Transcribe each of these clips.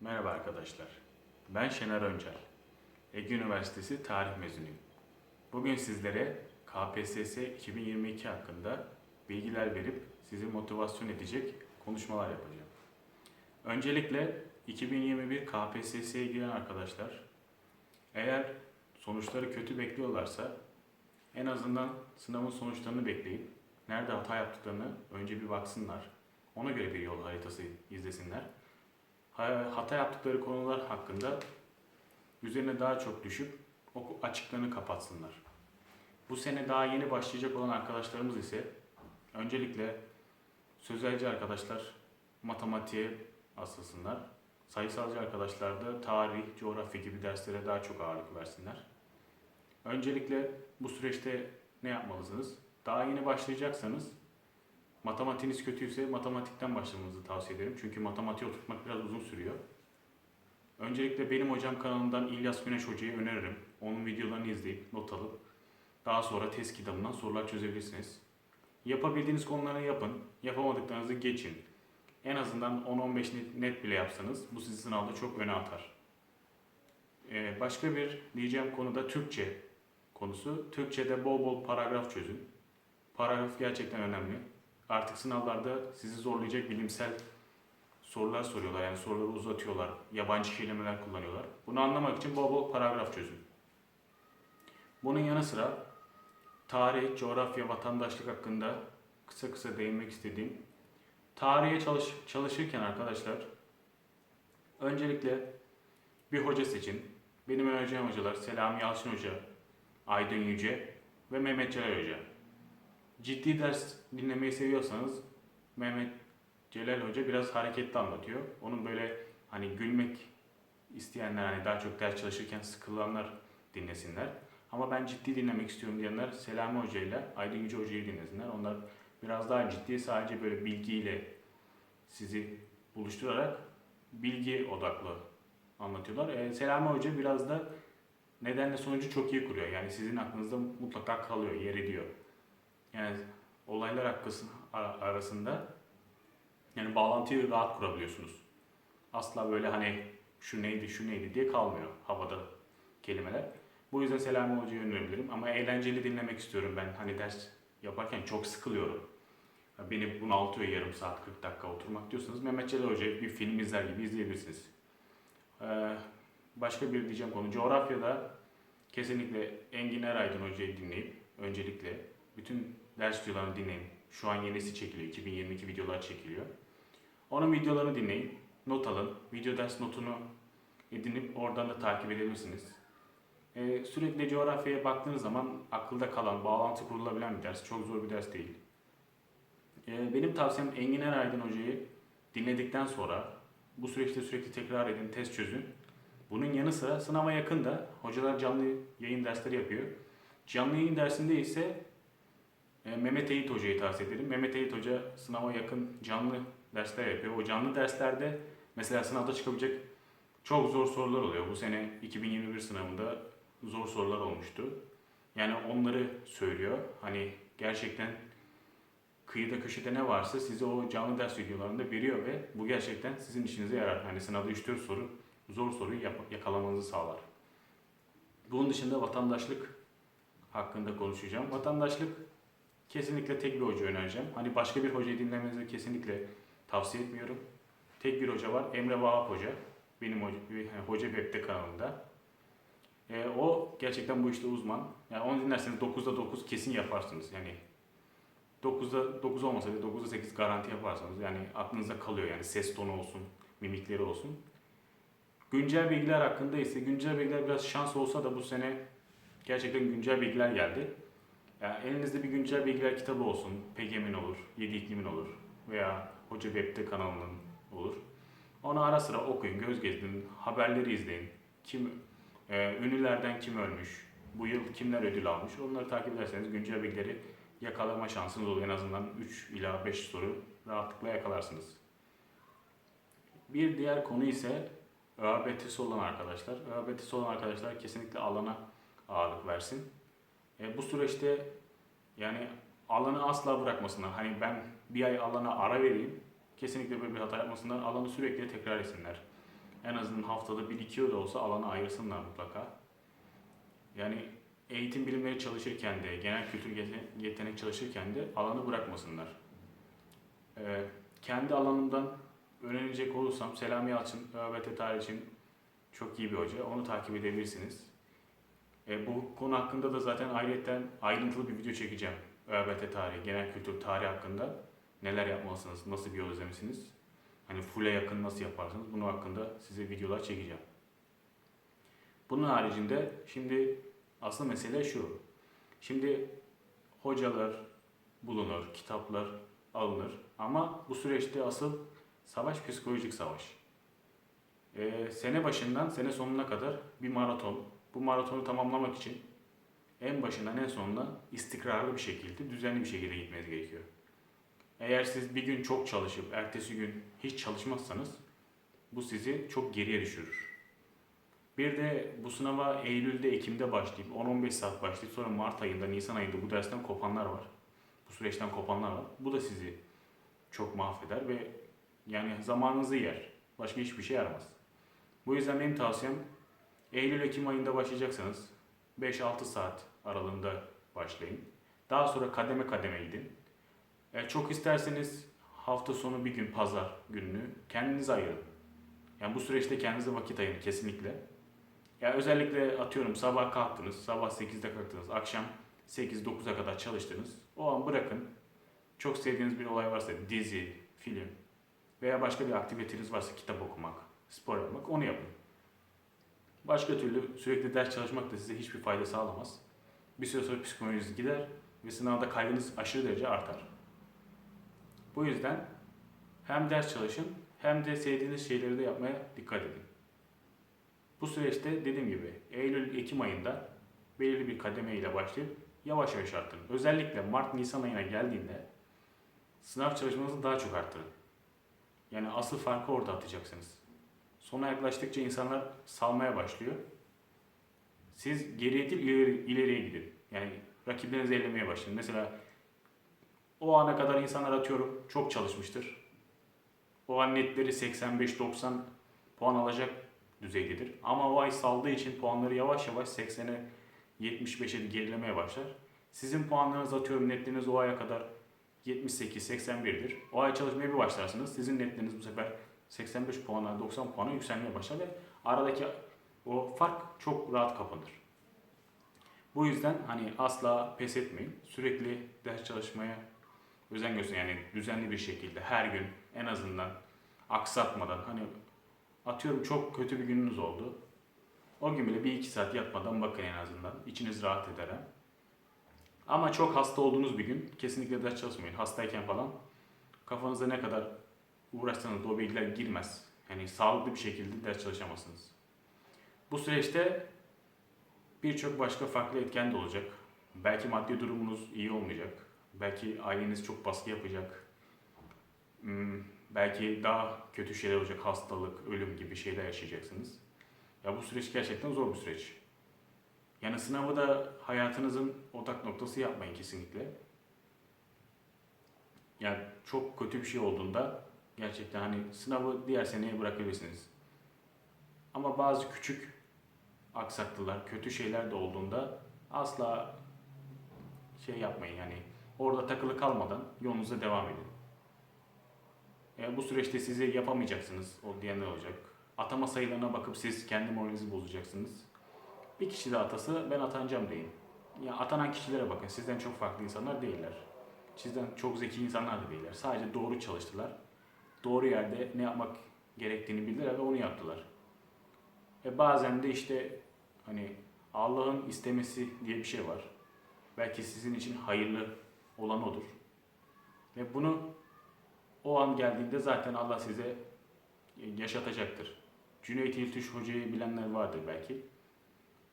Merhaba arkadaşlar. Ben Şener Öncel. Ege Üniversitesi Tarih mezunuyum. Bugün sizlere KPSS 2022 hakkında bilgiler verip sizi motivasyon edecek konuşmalar yapacağım. Öncelikle 2021 KPSS'ye giren arkadaşlar eğer sonuçları kötü bekliyorlarsa en azından sınavın sonuçlarını bekleyip nerede hata yaptıklarını önce bir baksınlar. Ona göre bir yol haritası izlesinler ha- hata yaptıkları konular hakkında üzerine daha çok düşüp o açıklarını kapatsınlar. Bu sene daha yeni başlayacak olan arkadaşlarımız ise öncelikle sözelci arkadaşlar matematiğe asılsınlar. Sayısalcı arkadaşlar da tarih, coğrafya gibi derslere daha çok ağırlık versinler. Öncelikle bu süreçte ne yapmalısınız? Daha yeni başlayacaksanız Matematiğiniz kötüyse matematikten başlamanızı tavsiye ederim. Çünkü matematiği oturtmak biraz uzun sürüyor. Öncelikle benim hocam kanalından İlyas Güneş Hoca'yı öneririm. Onun videolarını izleyip not alıp daha sonra test kitabından sorular çözebilirsiniz. Yapabildiğiniz konuları yapın. Yapamadıklarınızı geçin. En azından 10-15 net- bile yapsanız bu sizi sınavda çok öne atar. Ee, başka bir diyeceğim konu da Türkçe konusu. Türkçe'de bol bol paragraf çözün. Paragraf gerçekten önemli artık sınavlarda sizi zorlayacak bilimsel sorular soruyorlar. Yani soruları uzatıyorlar. Yabancı kelimeler kullanıyorlar. Bunu anlamak için bol bol paragraf çözün. Bunun yanı sıra tarih, coğrafya, vatandaşlık hakkında kısa kısa değinmek istediğim tarihe çalış, çalışırken arkadaşlar öncelikle bir hoca seçin. Benim önereceğim hocalar Selami Yalçın Hoca, Aydın Yüce ve Mehmet Celal Hoca ciddi ders dinlemeyi seviyorsanız Mehmet Celal Hoca biraz hareketli anlatıyor. Onun böyle hani gülmek isteyenler hani daha çok ders çalışırken sıkılanlar dinlesinler. Ama ben ciddi dinlemek istiyorum diyenler Selami Hoca ile Aydın Yüce Hoca'yı dinlesinler. Onlar biraz daha ciddi sadece böyle bilgiyle sizi buluşturarak bilgi odaklı anlatıyorlar. Ee, Selami Hoca biraz da nedenle sonucu çok iyi kuruyor. Yani sizin aklınızda mutlaka kalıyor, yer ediyor yani olaylar arasında yani bağlantıyı rahat kurabiliyorsunuz. Asla böyle hani şu neydi şu neydi diye kalmıyor havada kelimeler. Bu yüzden Selami Hoca'yı önerebilirim ama eğlenceli dinlemek istiyorum ben. Hani ders yaparken çok sıkılıyorum. Beni bunaltıyor yarım saat 40 dakika oturmak diyorsanız Mehmet Celal Hoca'yı bir film izler gibi izleyebilirsiniz. Ee, başka bir diyeceğim konu coğrafyada kesinlikle Engin Eraydın Hoca'yı dinleyip öncelikle bütün ders videolarını dinleyin. Şu an yenisi çekiliyor. 2022 videolar çekiliyor. Onun videolarını dinleyin. Not alın. Video ders notunu edinip oradan da takip edebilirsiniz. Ee, sürekli coğrafyaya baktığınız zaman akılda kalan, bağlantı kurulabilen bir ders. Çok zor bir ders değil. Ee, benim tavsiyem Engin Eraydın Hoca'yı dinledikten sonra bu süreçte sürekli tekrar edin, test çözün. Bunun yanı sıra sınava yakın da hocalar canlı yayın dersleri yapıyor. Canlı yayın dersinde ise Mehmet Eğit Hoca'yı tavsiye ederim. Mehmet Eğit Hoca sınava yakın canlı dersler yapıyor. O canlı derslerde mesela sınavda çıkabilecek çok zor sorular oluyor. Bu sene 2021 sınavında zor sorular olmuştu. Yani onları söylüyor. Hani gerçekten kıyıda köşede ne varsa size o canlı ders videolarında veriyor ve bu gerçekten sizin işinize yarar. Hani sınavda 3-4 soru zor soruyu yakalamanızı sağlar. Bunun dışında vatandaşlık hakkında konuşacağım. Vatandaşlık kesinlikle tek bir hoca önereceğim. Hani başka bir hocayı dinlemenizi kesinlikle tavsiye etmiyorum. Tek bir hoca var. Emre Vahap Hoca. Benim hoca, hoca kanalında. Ee, o gerçekten bu işte uzman. Yani onu dinlerseniz 9'da 9 kesin yaparsınız. Yani 9'da 9 olmasa da 9'da 8 garanti yaparsanız yani aklınızda kalıyor yani ses tonu olsun, mimikleri olsun. Güncel bilgiler hakkında ise güncel bilgiler biraz şans olsa da bu sene gerçekten güncel bilgiler geldi. Yani elinizde bir güncel bilgiler kitabı olsun. PGM'in olur, 7 iklimin olur veya Hoca Web'de kanalının olur. Onu ara sıra okuyun, göz gezdirin, haberleri izleyin. Kim e, ünlülerden kim ölmüş, bu yıl kimler ödül almış onları takip ederseniz güncel bilgileri yakalama şansınız olur. En azından 3 ila 5 soru rahatlıkla yakalarsınız. Bir diğer konu ise ÖABT'si olan arkadaşlar. ÖABT'si olan arkadaşlar kesinlikle alana ağırlık versin. E, bu süreçte yani alanı asla bırakmasınlar. Hani ben bir ay alana ara vereyim. Kesinlikle böyle bir hata yapmasınlar. Alanı sürekli tekrar etsinler. En azından haftada bir iki yıl da olsa alana ayırsınlar mutlaka. Yani eğitim bilimleri çalışırken de, genel kültür yete- yetenek çalışırken de alanı bırakmasınlar. Ee, kendi alanımdan öğrenecek olursam Selami Yalçın, ÖBT tarih için çok iyi bir hoca. Onu takip edebilirsiniz. E, bu konu hakkında da zaten ayrıyetten ayrıntılı bir video çekeceğim. ÖBT tarihi, genel kültür tarihi hakkında neler yapmalısınız, nasıl bir yol izlemişsiniz. Hani full'e yakın nasıl yaparsınız bunun hakkında size videolar çekeceğim. Bunun haricinde şimdi asıl mesele şu. Şimdi hocalar bulunur, kitaplar alınır ama bu süreçte asıl savaş psikolojik savaş. Ee, sene başından sene sonuna kadar bir maraton. Bu maratonu tamamlamak için en başından en sonuna istikrarlı bir şekilde, düzenli bir şekilde gitmeniz gerekiyor. Eğer siz bir gün çok çalışıp ertesi gün hiç çalışmazsanız bu sizi çok geriye düşürür. Bir de bu sınava Eylül'de, Ekim'de başlayıp 10-15 saat başlayıp sonra Mart ayında, Nisan ayında bu dersten kopanlar var. Bu süreçten kopanlar var. Bu da sizi çok mahveder ve yani zamanınızı yer. Başka hiçbir şey yaramaz. Bu yüzden benim tavsiyem Eylül-Ekim ayında başlayacaksanız 5-6 saat aralığında başlayın. Daha sonra kademe kademe gidin. E, çok isterseniz hafta sonu bir gün pazar gününü kendinize ayırın. Yani bu süreçte kendinize vakit ayırın kesinlikle. Ya özellikle atıyorum sabah kalktınız, sabah 8'de kalktınız, akşam 8-9'a kadar çalıştınız. O an bırakın. Çok sevdiğiniz bir olay varsa dizi, film veya başka bir aktiviteniz varsa kitap okumak, spor yapmak onu yapın. Başka türlü sürekli ders çalışmak da size hiçbir fayda sağlamaz. Bir süre sonra psikolojiniz gider ve sınavda kaygınız aşırı derece artar. Bu yüzden hem ders çalışın hem de sevdiğiniz şeyleri de yapmaya dikkat edin. Bu süreçte dediğim gibi Eylül-Ekim ayında belirli bir kademe ile başlayıp yavaş yavaş arttırın. Özellikle Mart-Nisan ayına geldiğinde sınav çalışmanızı daha çok arttırın. Yani asıl farkı orada atacaksınız. Sona yaklaştıkça insanlar salmaya başlıyor. Siz geriye değil ileri, ileriye gidin. Yani rakiplerinizi ellemeye başlayın. Mesela o ana kadar insanlar atıyorum çok çalışmıştır. O an netleri 85-90 puan alacak düzeydedir. Ama o ay saldığı için puanları yavaş yavaş 80'e 75'e gerilemeye başlar. Sizin puanlarınız atıyorum netleriniz o aya kadar 78-81'dir. O ay çalışmaya bir başlarsınız. Sizin netleriniz bu sefer 85 puana 90 puana yükselmeye başlar ve aradaki o fark çok rahat kapanır. Bu yüzden hani asla pes etmeyin. Sürekli ders çalışmaya özen gösterin. Yani düzenli bir şekilde her gün en azından aksatmadan hani atıyorum çok kötü bir gününüz oldu. O gün bile bir iki saat yatmadan bakın en azından. İçiniz rahat eder. Ama çok hasta olduğunuz bir gün kesinlikle ders çalışmayın. Hastayken falan kafanıza ne kadar uğraşsanız da o bilgiler girmez. Yani sağlıklı bir şekilde ders çalışamazsınız. Bu süreçte birçok başka farklı etken de olacak. Belki maddi durumunuz iyi olmayacak. Belki aileniz çok baskı yapacak. Hmm, belki daha kötü şeyler olacak. Hastalık, ölüm gibi şeyler yaşayacaksınız. Ya bu süreç gerçekten zor bir süreç. Yani sınavı da hayatınızın odak noktası yapmayın kesinlikle. Yani çok kötü bir şey olduğunda gerçekten hani sınavı diğer seneye bırakabilirsiniz. Ama bazı küçük aksaklıklar, kötü şeyler de olduğunda asla şey yapmayın yani orada takılı kalmadan yolunuza devam edin. E, bu süreçte sizi yapamayacaksınız o diyenler olacak. Atama sayılarına bakıp siz kendi moralinizi bozacaksınız. Bir kişi de atası ben atanacağım deyin. Ya atanan kişilere bakın sizden çok farklı insanlar değiller. Sizden çok zeki insanlar da değiller. Sadece doğru çalıştılar. Doğru yerde ne yapmak gerektiğini bildiler ve onu yaptılar. E bazen de işte hani Allah'ın istemesi diye bir şey var. Belki sizin için hayırlı olan odur. Ve bunu o an geldiğinde zaten Allah size yaşatacaktır. Cüneyt İltüş Hoca'yı bilenler vardır belki.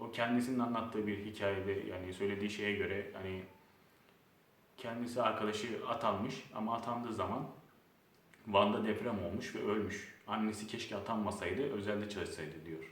O kendisinin anlattığı bir hikayede yani söylediği şeye göre hani kendisi arkadaşı atanmış ama atandığı zaman Van'da deprem olmuş ve ölmüş. Annesi keşke atanmasaydı, özelde çalışsaydı diyor.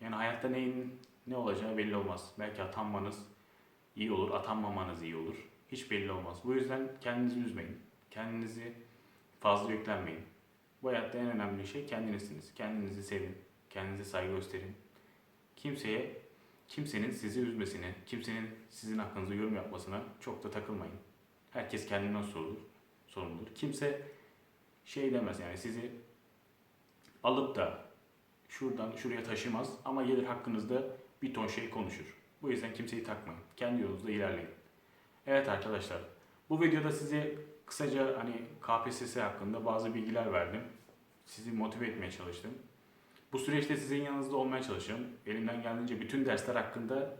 Yani hayatta neyin ne olacağı belli olmaz. Belki atanmanız iyi olur, atanmamanız iyi olur. hiç belli olmaz. Bu yüzden kendinizi üzmeyin. Kendinizi fazla yüklenmeyin. Bu hayatta en önemli şey kendinizsiniz. Kendinizi sevin. Kendinize saygı gösterin. Kimseye, kimsenin sizi üzmesine, kimsenin sizin hakkınızda yorum yapmasına çok da takılmayın. Herkes kendinden sorulur, sorumludur. Kimse şey demez yani sizi alıp da şuradan şuraya taşımaz ama gelir hakkınızda bir ton şey konuşur. Bu yüzden kimseyi takmayın. Kendi yolunuzda ilerleyin. Evet arkadaşlar, bu videoda size kısaca hani KPSS hakkında bazı bilgiler verdim. Sizi motive etmeye çalıştım. Bu süreçte sizin yanınızda olmaya çalışıyorum. Elimden geldiğince bütün dersler hakkında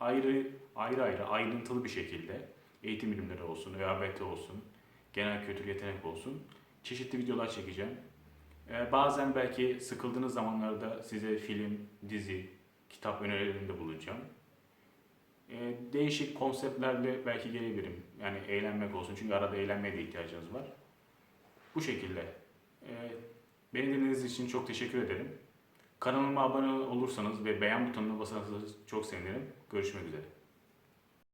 ayrı ayrı ayrı ayrıntılı bir şekilde eğitim bilimleri olsun, ÖABT olsun, genel kültür yetenek olsun çeşitli videolar çekeceğim. Ee, bazen belki sıkıldığınız zamanlarda size film, dizi, kitap önerilerinde bulunacağım. Ee, değişik konseptlerle belki gelebilirim. Yani eğlenmek olsun çünkü arada eğlenmeye de ihtiyacınız var. Bu şekilde. Ee, beni dinlediğiniz için çok teşekkür ederim. Kanalıma abone olursanız ve beğen butonuna basarsanız çok sevinirim. Görüşmek üzere.